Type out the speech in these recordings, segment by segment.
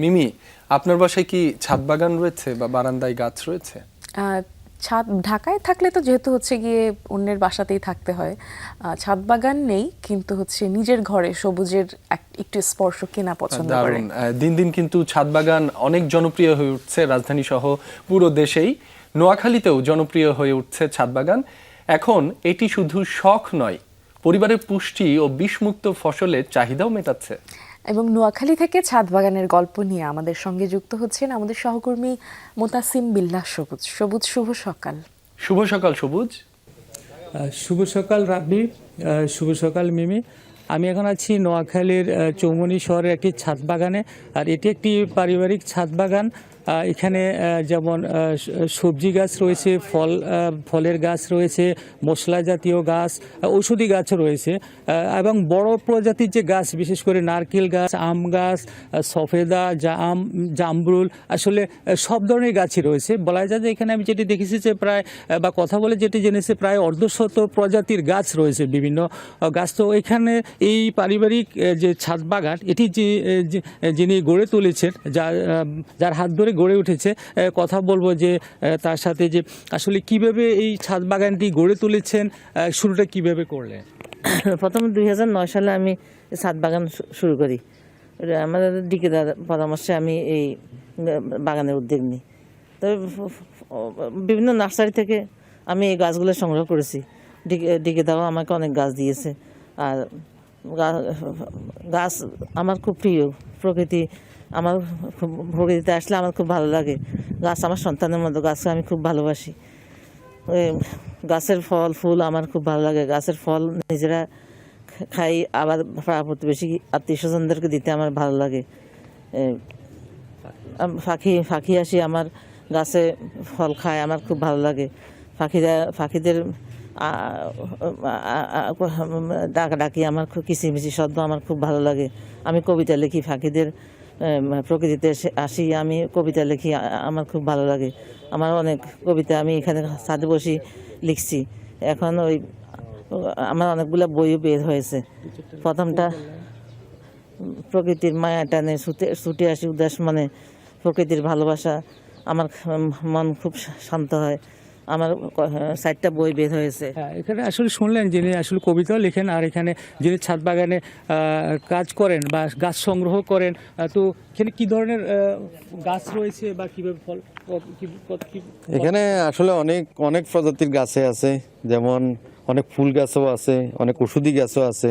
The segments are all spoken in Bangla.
মিমি আপনার বাসায় কি ছাদ বাগান রয়েছে বা বারান্দায় গাছ রয়েছে? ছাদ ঢাকায় থাকলে তো যেহেতু হচ্ছে গিয়ে অন্যের বাসাতেই থাকতে হয়। ছাদ বাগান নেই কিন্তু হচ্ছে নিজের ঘরে সবুজের একটু স্পর্শ কেনা পছন্দ করে। দিন দিন কিন্তু ছাদ বাগান অনেক জনপ্রিয় হয়ে উঠছে রাজধানী সহ পুরো দেশেই। নোয়াখালীতেও জনপ্রিয় হয়ে উঠছে ছাদ বাগান। এখন এটি শুধু শখ নয় পরিবারের পুষ্টি ও বিষমুক্ত ফসলের চাহিদাও মেটাচ্ছে। এবং নোয়াখালী থেকে ছাদ বাগানের গল্প নিয়ে আমাদের সঙ্গে যুক্ত হচ্ছেন আমাদের সহকর্মী মোতাসিম বিল্লাহ সবুজ। সবুজ শুভ সকাল। শুভ সকাল সবুজ। শুভ সকাল রাব্বি। শুভ সকাল মিমি। আমি এখন আছি নোয়াখালীর চৌমনি শহরের একটি ছাদ বাগানে আর এটি একটি পারিবারিক ছাদ বাগান এখানে যেমন সবজি গাছ রয়েছে, ফল ফলের গাছ রয়েছে, মশলা জাতীয় গাছ ঔষধি গাছও রয়েছে এবং বড় প্রজাতির যে গাছ, বিশেষ করে নারকেল গাছ, আম গাছ সফেদা জাম জামরুল, আসলে সব ধরনের গাছই রয়েছে। বলা যায় যে এখানে আমি যেটি দেখেছি যে প্রায় বা কথা বলে যেটি জেনেছে, প্রায় অর্ধশত প্রজাতির গাছ রয়েছে বিভিন্ন গাছ। তো এখানে এই পারিবারিক যে ছাদ বাগান, এটি যে যিনি গড়ে তুলেছেন, যার যার হাত ধরে গড়ে উঠেছে। কথা বলব যে তার সাথে যে, আসলে কীভাবে এই ছাদ বাগানটি গড়ে তুলেছেন শুরুটা কীভাবে করলেন? প্রথমে দুই সালে আমি ছাদ বাগান শুরু করি। আমাদের দিকে পরামর্শে আমি এই বাগানের উদ্যোগ নিই। তবে বিভিন্ন নার্সারি থেকে আমি এই গাছগুলো সংগ্রহ করেছি। ডিকে দাও আমাকে অনেক গাছ দিয়েছে। আর গাছ আমার খুব প্রিয়। প্রকৃতি আমার প্রকৃতিতে আসলে আমার খুব ভালো লাগে। গাছ আমার সন্তানের মতো, গাছকে আমি খুব ভালোবাসি। ওই গাছের ফল, ফুল আমার খুব ভালো লাগে। গাছের ফল নিজেরা খাই, আবার প্রতিবেশী, আত্মীয় স্বজনদেরকে দিতে আমার ভালো লাগে। পাখি পাখি আসি আমার গাছে ফল খায়, আমার খুব ভালো লাগে। পাখিরা, পাখিদের ডাকা ডাকি আমার খুব কিচিমিচি শব্দ আমার খুব ভালো লাগে। আমি কবিতা লিখি, পাখিদের প্রকৃতিতে আসি, আমি কবিতা লিখি আমার খুব ভালো লাগে। আমার অনেক কবিতা আমি এখানে ছাদে বসি লিখছি। এখন ওই, আমার অনেকগুলো বইও বের হয়েছে। প্রথমটা প্রকৃতির মায়া টানে, ছুটে ছুটে আসি উদাস মানে প্রকৃতির ভালোবাসা, আমার মন খুব শান্ত হয়। আমার চারটা বই বের হয়েছে। হ্যাঁ এখানে আসলে শুনলেন যিনি আসলে কবিতাও লেখেন আর এখানে যিনি ছাদ বাগানে কাজ করেন বা গাছ সংগ্রহ করেন তো এখানে কি ধরনের গাছ রয়েছে বা কীভাবে ফল এখানে আসলে অনেক অনেক প্রজাতির গাছে আছে যেমন অনেক ফুল গাছও আছে অনেক ওষুধি গাছও আছে।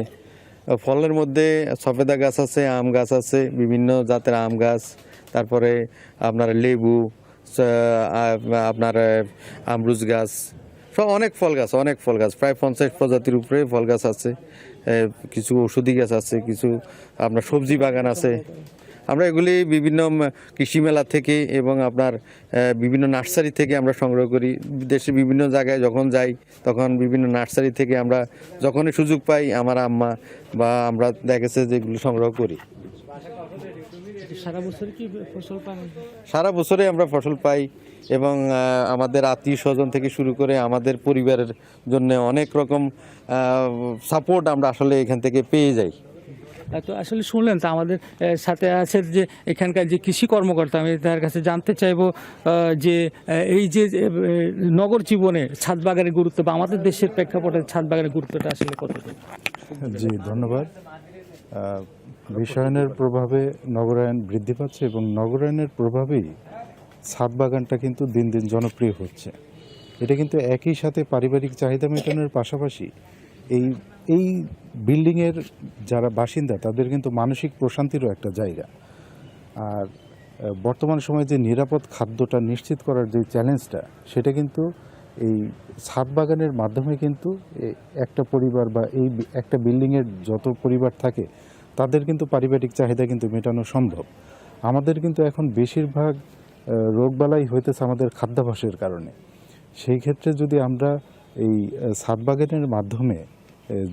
ফলের মধ্যে সফেদা গাছ আছে আম গাছ আছে বিভিন্ন জাতের আম গাছ তারপরে আপনার লেবু আপনার আমরুজ গাছ, সব অনেক ফল গাছ, অনেক ফল গাছ, প্রায় পঞ্চাশ প্রজাতির উপরে ফল গাছ আছে। কিছু ওষুধি গাছ আছে, কিছু আপনার সবজি বাগান আছে। আমরা এগুলি বিভিন্ন কৃষি মেলা থেকে এবং আপনার বিভিন্ন নার্সারি থেকে আমরা সংগ্রহ করি। দেশের বিভিন্ন জায়গায় যখন যাই, তখন বিভিন্ন নার্সারি থেকে আমরা যখনই সুযোগ পাই, আমার আম্মা বা আমরা দেখেছে যেগুলো সংগ্রহ করি। সারা বছর কি ফসল পান? সারা বছরে আমরা ফসল পাই এবং আমাদের আত্মীয় স্বজন থেকে শুরু করে আমাদের পরিবারের জন্য অনেক রকম সাপোর্ট আমরা আসলে এখান থেকে পেয়ে যাই। তো আসলে শুনলেন তো আমাদের সাথে আছে যে এখানকার যে কৃষি কর্মকর্তা আমি তার কাছে জানতে চাইব যে এই যে নগর জীবনে ছাদ বাগানের গুরুত্ব বা আমাদের দেশের প্রেক্ষাপটে ছাদ বাগানের গুরুত্বটা আসলে কতটুকু? জি ধন্যবাদ। বিশ্বায়নের প্রভাবে নগরায়ন বৃদ্ধি পাচ্ছে এবং নগরায়নের প্রভাবেই ছাদ বাগানটা কিন্তু দিন দিন জনপ্রিয় হচ্ছে। এটা কিন্তু একই সাথে পারিবারিক চাহিদা মেটানোর পাশাপাশি এই এই বিল্ডিংয়ের যারা বাসিন্দা, তাদের কিন্তু মানসিক প্রশান্তিরও একটা জায়গা। আর বর্তমান সময়ে যে নিরাপদ খাদ্যটা নিশ্চিত করার যে চ্যালেঞ্জটা সেটা কিন্তু এই ছাদ বাগানের মাধ্যমে কিন্তু একটা পরিবার বা এই একটা বিল্ডিংয়ের যত পরিবার থাকে, তাদের কিন্তু পারিবারিক চাহিদা কিন্তু মেটানো সম্ভব। আমাদের কিন্তু এখন বেশিরভাগ রোগবালাই হইতেছে আমাদের খাদ্যাভাসের কারণে। সেই ক্ষেত্রে যদি আমরা এই ছাদ বাগানের মাধ্যমে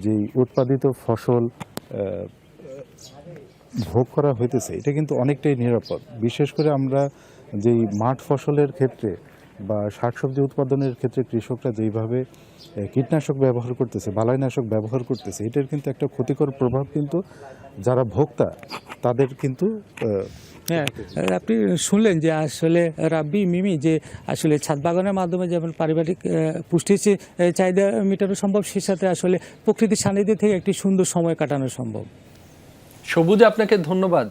যেই উৎপাদিত ফসল ভোগ করা হইতেছে, এটা কিন্তু অনেকটাই নিরাপদ। বিশেষ করে আমরা যেই মাঠ ফসলের ক্ষেত্রে বা শাকসবজি উৎপাদনের ক্ষেত্রে কৃষকরা যেইভাবে কীটনাশক ব্যবহার করতেছে বালাইনাশক ব্যবহার করতেছে এটার কিন্তু একটা ক্ষতিকর প্রভাব কিন্তু যারা ভোক্তা তাদের কিন্তু হ্যাঁ আপনি শুনলেন যে আসলে রাব্বি মিমি যে আসলে ছাদ বাগানের মাধ্যমে যেমন পারিবারিক পুষ্টির চাহিদা মেটানো সম্ভব সে সাথে আসলে প্রকৃতির সান্নিধ্যে থেকে একটি সুন্দর সময় কাটানো সম্ভব। সবুজে আপনাকে ধন্যবাদ।